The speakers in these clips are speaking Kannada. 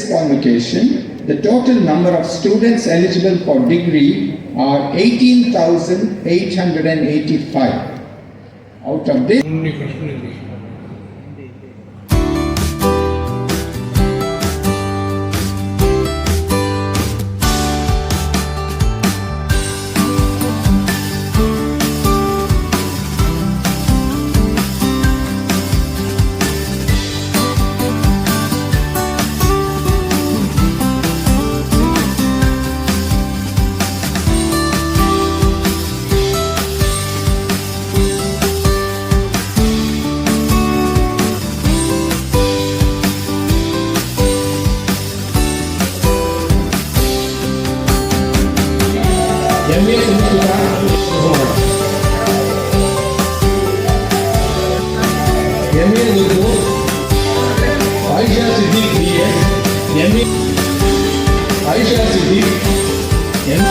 This convocation, the total number of students eligible for degree are 18,885. Out of this, Ayesha Siddiq B A M E Ayesha Siddiq M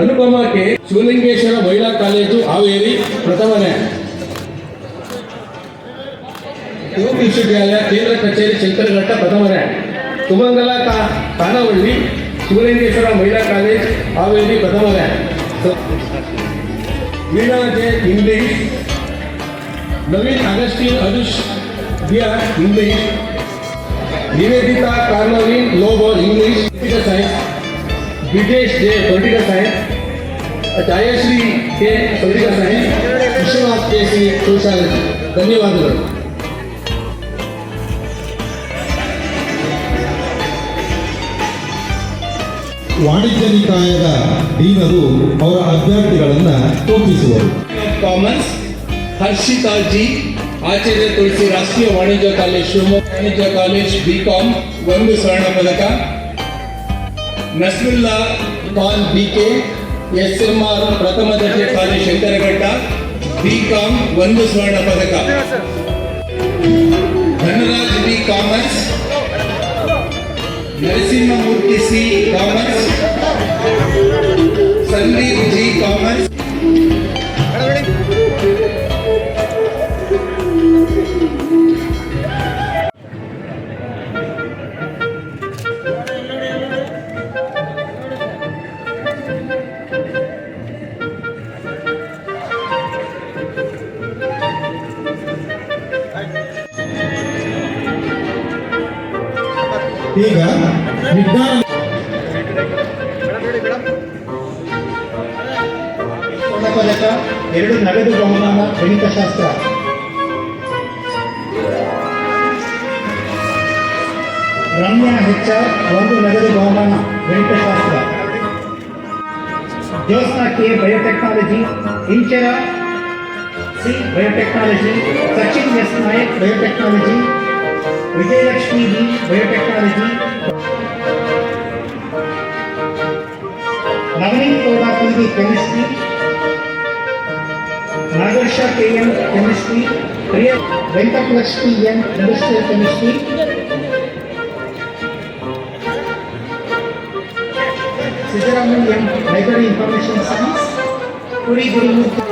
Anupama K Shivalingeshwara ಮಹಿಳಾ ಕಾಲೇಜು ಹಾವೇರಿ ಪ್ರಥಮನೇ. ಯುವಕ ವಿಶ್ವವಿದ್ಯಾಲಯ ಕೇಂದ್ರ ಕಚೇರಿ ಶಂಕರಘಟ್ಟ ಪ್ರಥಮನೇ. ಸುಮಂಗಲ ತಾನವಳ್ಳಿ ಶಿವಲಿಂಗೇಶ್ವರ ಮಹಿಳಾ college Haveri ಪ್ರಥಮನೇ. Veena J English Naveen Augustine Anush Diya English Nivedita ಕಾರ್ನವೀನ್ Lobo English political science Britesh J political science Jayashree K political science Vishwanath K C sociology ಧನ್ಯವಾದಗಳು. ವಾಣಿಜ್ಯ ನಿಕಾಯದ ಡೀನರು ಅವರ ಅಭ್ಯರ್ಥಿಗಳನ್ನು ತೋಪಿಸುವರು ಕಾಮರ್ಸ್ ಹರ್ಷಿತಾ ಜಿ ಆಚಾರ್ಯ ತುಳಸಿ ರಾಷ್ಟ್ರೀಯ ವಾಣಿಜ್ಯ ಕಾಲೇಜ್, ಶಿವಮೊಗ್ಗ ವಾಣಿಜ್ಯ ಕಾಲೇಜ್ ಬಿ ಕಾಮ್ ಒಂದು ಸ್ವರ್ಣ ಪದಕ. Nasrulla Khan B K S M R ಪ್ರಥಮ ದರ್ಜೆ ಕಾಲೇಜ್ ಶಂಕರಘಟ್ಟ ಬಿ ಕಾಮ್ ಒಂದು ಸ್ವರ್ಣ ಪದಕ. Dhanaraj B commerce Narasimhamurthy C commerce Sandeep G commerce ಈಗ ವಿಜ್ಞಾನ ಸ್ವರ್ಣ ಪದಕ ಎರಡು ನಗದು ಬಹುಮಾನ ಗಣಿತಶಾಸ್ತ್ರ ರಮ್ಯಾ ಹೆಚ್ಆರ್ ಒಂದು ನಗದು ಬಹುಮಾನ ಗಣಿತಶಾಸ್ತ್ರ Jyotsna K biotechnology Inchara C biotechnology Sachin S Nayak biotechnology Vijayalakshmi B biotechnology Navneeth Gowda P chemistry Nagarsha K M chemistry Priya Venkatalakshmi N industrial chemistry Siddaramaiah M library information science Puri Gurumurthy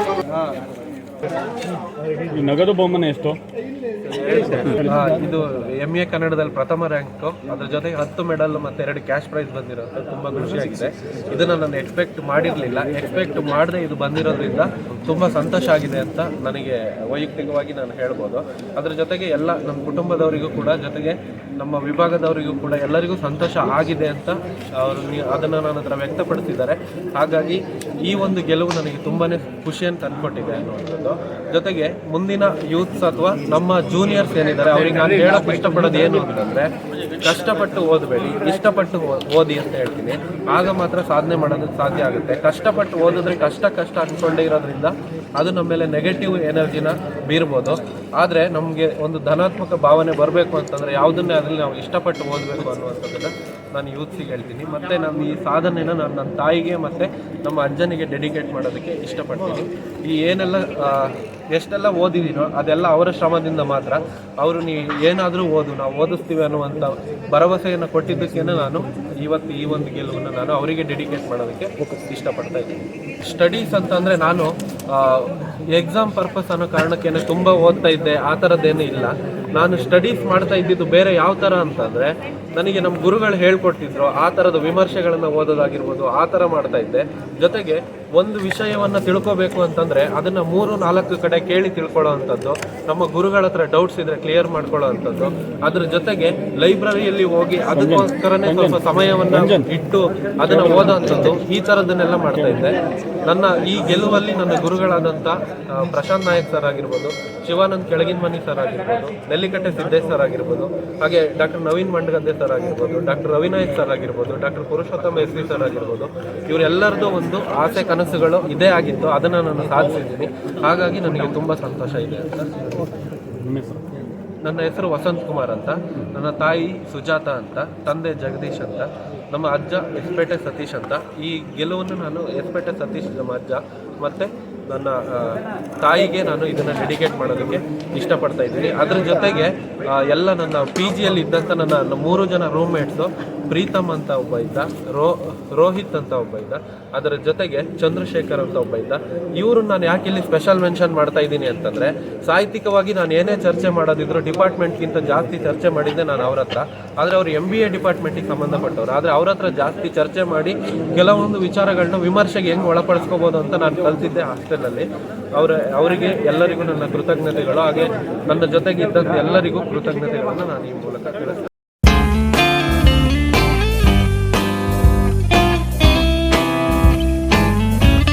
ಈ ನಗದು ಬಹುಮಾನ ಎಷ್ಟು ಆ, ಇದು ಎಂ ಎ ಕನ್ನಡದಲ್ಲಿ ಪ್ರಥಮ ರ್ಯಾಂಕ್. ಅದ್ರ ಜೊತೆಗೆ ಹತ್ತು ಮೆಡಲ್ ಮತ್ತೆ ಎರಡು ಕ್ಯಾಶ್ ಪ್ರೈಸ್ ಬಂದಿರೋದು ತುಂಬಾ ಖುಷಿಯಾಗಿದೆ. ಇದನ್ನ ನಾನು ಎಕ್ಸ್ಪೆಕ್ಟ್ ಮಾಡಿರಲಿಲ್ಲ. ಎಕ್ಸ್ಪೆಕ್ಟ್ ಮಾಡದೆ ಇದು ಬಂದಿರೋದ್ರಿಂದ ತುಂಬಾ ಸಂತೋಷ ಆಗಿದೆ ಅಂತ ನನಗೆ ವೈಯಕ್ತಿಕವಾಗಿ ನಾನು ಹೇಳ್ಬೋದು. ಅದ್ರ ಜೊತೆಗೆ ಎಲ್ಲ ನಮ್ಮ ಕುಟುಂಬದವರಿಗೂ ಕೂಡ, ಜೊತೆಗೆ ನಮ್ಮ ವಿಭಾಗದವರಿಗೂ ಕೂಡ ಎಲ್ಲರಿಗೂ ಸಂತೋಷ ಆಗಿದೆ ಅಂತ ಅವರು ಅದನ್ನು ಅದನ್ನ ನನ್ನ ಹತ್ರ ವ್ಯಕ್ತಪಡಿಸಿದ್ದಾರೆ. ಹಾಗಾಗಿ ಈ ಒಂದು ಗೆಲುವು ನನಗೆ ತುಂಬಾ ಖುಷಿಯನ್ನು ತಂದುಕೊಟ್ಟಿದೆ ಅನ್ನುವಂಥದ್ದು ಜೊತೆಗೆ ಮುಂದಿನ ಯೂತ್ಸ್ ಅಥವಾ ನಮ್ಮ ಜೂನಿಯರ್ಸ್ ಏನಿದ್ದಾರೆ, ಅವ್ರಿಗೆ ನಾನು ಹೇಳಕ್ ಇಷ್ಟಪಡೋದು ಏನು ಅಂತಂದ್ರೆ, ಕಷ್ಟಪಟ್ಟು ಓದಬೇಡಿ, ಇಷ್ಟಪಟ್ಟು ಓದಿ ಅಂತ ಹೇಳ್ತೀನಿ. ಆಗ ಮಾತ್ರ ಸಾಧನೆ ಮಾಡೋದಕ್ಕೆ ಸಾಧ್ಯ ಆಗುತ್ತೆ. ಕಷ್ಟಪಟ್ಟು ಓದಿದ್ರೆ ಕಷ್ಟ ಕಷ್ಟ ಅನ್ಕೊಂಡೇ ಇರೋದ್ರಿಂದ ಅದು ನಮ್ಮ ಮೇಲೆ ನೆಗೆಟಿವ್ ಎನರ್ಜಿನ ಬೀರ್ಬೋದು. ಆದರೆ ನಮಗೆ ಒಂದು ಧನಾತ್ಮಕ ಭಾವನೆ ಬರಬೇಕು ಅಂತಂದ್ರೆ ಯಾವುದನ್ನೇ ಅದರಲ್ಲಿ ನಾವು ಇಷ್ಟಪಟ್ಟು ಓದಬೇಕು ಅನ್ನುವಂಥದ್ದನ್ನ ನಾನು ಯೂತ್ಸಿಗೆ ಹೇಳ್ತೀನಿ. ಮತ್ತು ನಮ್ಮ ಈ ಸಾಧನೆನ ನಾನು ನನ್ನ ತಾಯಿಗೆ ಮತ್ತು ನಮ್ಮ ಅಜ್ಜನಿಗೆ ಡೆಡಿಕೇಟ್ ಮಾಡೋದಕ್ಕೆ ಇಷ್ಟಪಡ್ತೀನಿ. ಈ ಏನೆಲ್ಲ ಎಷ್ಟೆಲ್ಲ ಓದಿದ್ದೀನೋ ಅದೆಲ್ಲ ಅವರ ಶ್ರಮದಿಂದ ಮಾತ್ರ ಅವರು ನೀ ಏನಾದರೂ ಓದು, ನಾವು ಓದಿಸ್ತೀವಿ ಅನ್ನುವಂಥ ಭರವಸೆಯನ್ನು ಕೊಟ್ಟಿದ್ದಕ್ಕೆ ನಾನು ಇವತ್ತು ಈ ಒಂದು ಗೆಲುವನ್ನು ನಾನು ಅವರಿಗೆ ಡೆಡಿಕೇಟ್ ಮಾಡೋದಕ್ಕೆ ಇಷ್ಟಪಡ್ತಾ ಇದ್ದೀನಿ. ಸ್ಟಡೀಸ್ ಅಂತಂದರೆ ನಾನು ಎಕ್ಸಾಮ್ ಪರ್ಪಸ್ ಅನ್ನೋ ಕಾರಣಕ್ಕೇನೆ ತುಂಬ ಓದ್ತಾ ಇದ್ದೆ, ಆ ಥರದ್ದೇನೂ ಇಲ್ಲ. ನಾನು ಸ್ಟಡೀಸ್ ಮಾಡ್ತಾ ಇದ್ದಿದ್ದು ಬೇರೆ ಯಾವ ಥರ ಅಂತಂದರೆ ನನಗೆ ನಮ್ಮ ಗುರುಗಳು ಹೇಳ್ಕೊಟ್ಟಿದ್ರು ಆ ಥರದ ವಿಮರ್ಶೆಗಳನ್ನು ಓದೋದಾಗಿರ್ಬೋದು ಆ ಥರ ಮಾಡ್ತಾ ಇದ್ದೆ. ಜೊತೆಗೆ ಒಂದು ವಿಷಯವನ್ನು ತಿಳ್ಕೋಬೇಕು ಅಂತಂದರೆ ಅದನ್ನು ಮೂರು ನಾಲ್ಕು ಕಡೆ ಕೇಳಿ ತಿಳ್ಕೊಳ್ಳೋ ಅಂಥದ್ದು ನಮ್ಮ ಗುರುಗಳ ಹತ್ರ ಡೌಟ್ಸ್ ಇದ್ರೆ ಕ್ಲಿಯರ್ ಮಾಡ್ಕೊಳ್ಳೋ ಅಂಥದ್ದು ಅದ್ರ ಜೊತೆಗೆ ಲೈಬ್ರರಿಯಲ್ಲಿ ಹೋಗಿ ಅದಕ್ಕೋಸ್ಕರನೇ ಸ್ವಲ್ಪ ಸಮಯವನ್ನ ಇಟ್ಟು ಅದನ್ನ ಓದೋ ಅಂಥದ್ದು ಈ ಥರದನ್ನೆಲ್ಲ ಮಾಡ್ತಾ ಇದ್ದೆ. ನನ್ನ ಈ ಗೆಲುವಲ್ಲಿ ನನ್ನ ಗುರುಗಳಾದಂಥ ಪ್ರಶಾಂತ್ ನಾಯಕ್ ಸರ್ ಆಗಿರ್ಬೋದು ಶಿವಾನಂದ್ ಕೆಳಗಿನ ಮನಿ ಸರ್ ಆಗಿರ್ಬೋದು ನೆಲ್ಲಿಕಟ್ಟೆ ಸಿದ್ದೇಶ್ ಸರ್ ಆಗಿರ್ಬೋದು ಹಾಗೆ ಡಾಕ್ಟರ್ ನವೀನ್ ಮಂಡಗದ್ದೆ ಸರ್ ಆಗಿರ್ಬೋದು ಡಾಕ್ಟರ್ ರವಿನಾಯಕ್ ಸರ್ ಆಗಿರ್ಬೋದು doctor Purushottama S V sir ಆಗಿರ್ಬೋದು ಇವರೆಲ್ಲರದ್ದು ಒಂದು ಆಸೆ ಕನಸುಗಳು ಇದೇ ಆಗಿತ್ತು ಅದನ್ನು ನಾನು ಸಾಧಿಸಿದ್ದೀನಿ. ಹಾಗಾಗಿ ನನಗೆ ತುಂಬ ಸಂತೋಷ ಇದೆ. ಅಂತ ನನ್ನ ಹೆಸರು ವಸಂತ್ ಕುಮಾರ್ ಅಂತ ನನ್ನ ತಾಯಿ ಸುಜಾತ ಅಂತ ತಂದೆ ಜಗದೀಶ್ ಅಂತ ನಮ್ಮ ಅಜ್ಜ ಎಸ್ಪೇಟೆ ಸತೀಶ್ ಅಂತ. ಈ ಗೆಲುವನ್ನು ನಾನು ಎಸ್ಪೇಟೆ ಸತೀಶ್ ನಮ್ಮ ಅಜ್ಜ ಮತ್ತು ನನ್ನ ತಾಯಿಗೆ ನಾನು ಇದನ್ನು ಡೆಡಿಕೇಟ್ ಮಾಡೋದಕ್ಕೆ ಇಷ್ಟಪಡ್ತಾ ಇದ್ದೀನಿ. ಅದ್ರ ಜೊತೆಗೆ ಎಲ್ಲ ನನ್ನ ಪಿ ಜಿಯಲ್ಲಿ ಇದ್ದಂಥ ನನ್ನ ಮೂರು ಜನ ರೂಮ್ಮೇಟ್ಸು ಪ್ರೀತಮ್ ಅಂತ ಒಬ್ಬ ಇದ್ದ, ರೋ, ರೋಹಿತ್ ಅಂತ ಒಬ್ಬ ಇದ್ದ, ಅದರ ಜೊತೆಗೆ ಚಂದ್ರಶೇಖರ್ ಅಂತ ಒಬ್ಬ ಇದ್ದ. ಇವರು ನಾನು ಯಾಕೆ ಇಲ್ಲಿ ಸ್ಪೆಷಲ್ ಮೆನ್ಷನ್ ಮಾಡ್ತಾ ಇದ್ದೀನಿ ಅಂತಂದರೆ, ಸಾಹಿತ್ಯಿಕವಾಗಿ ನಾನು ಏನೇ ಚರ್ಚೆ ಮಾಡೋದಿದ್ರು ಡಿಪಾರ್ಟ್ಮೆಂಟ್ಗಿಂತ ಜಾಸ್ತಿ ಚರ್ಚೆ ಮಾಡಿದ್ದೆ ನಾನು ಅವ್ರ ಹತ್ರ. ಆದರೆ ಅವರು ಎಂ ಬಿ ಎ ಡಿಪಾರ್ಟ್ಮೆಂಟಿಗೆ ಸಂಬಂಧಪಟ್ಟವ್ರು. ಆದರೆ ಅವ್ರ ಹತ್ರ ಜಾಸ್ತಿ ಚರ್ಚೆ ಮಾಡಿ ಕೆಲವೊಂದು ವಿಚಾರಗಳನ್ನ ವಿಮರ್ಶೆಗೆ ಹೆಂಗೆ ಒಳಪಡಿಸ್ಕೋಬೋದು ಅಂತ ನಾನು ಕಲ್ತಿದ್ದೆ ಹಾಸ್ಟೆಲಲ್ಲಿ ಅವರ, ಅವರಿಗೆ ಎಲ್ಲರಿಗೂ ನನ್ನ ಕೃತಜ್ಞತೆಗಳು, ಹಾಗೆ ನನ್ನ ಜೊತೆಗೆ ಇದ್ದಂಥ ಎಲ್ಲರಿಗೂ ಕೃತಜ್ಞತೆಗಳನ್ನು ನಾನು ಈ ಮೂಲಕ ತಿಳಿಸ್ತೇನೆ.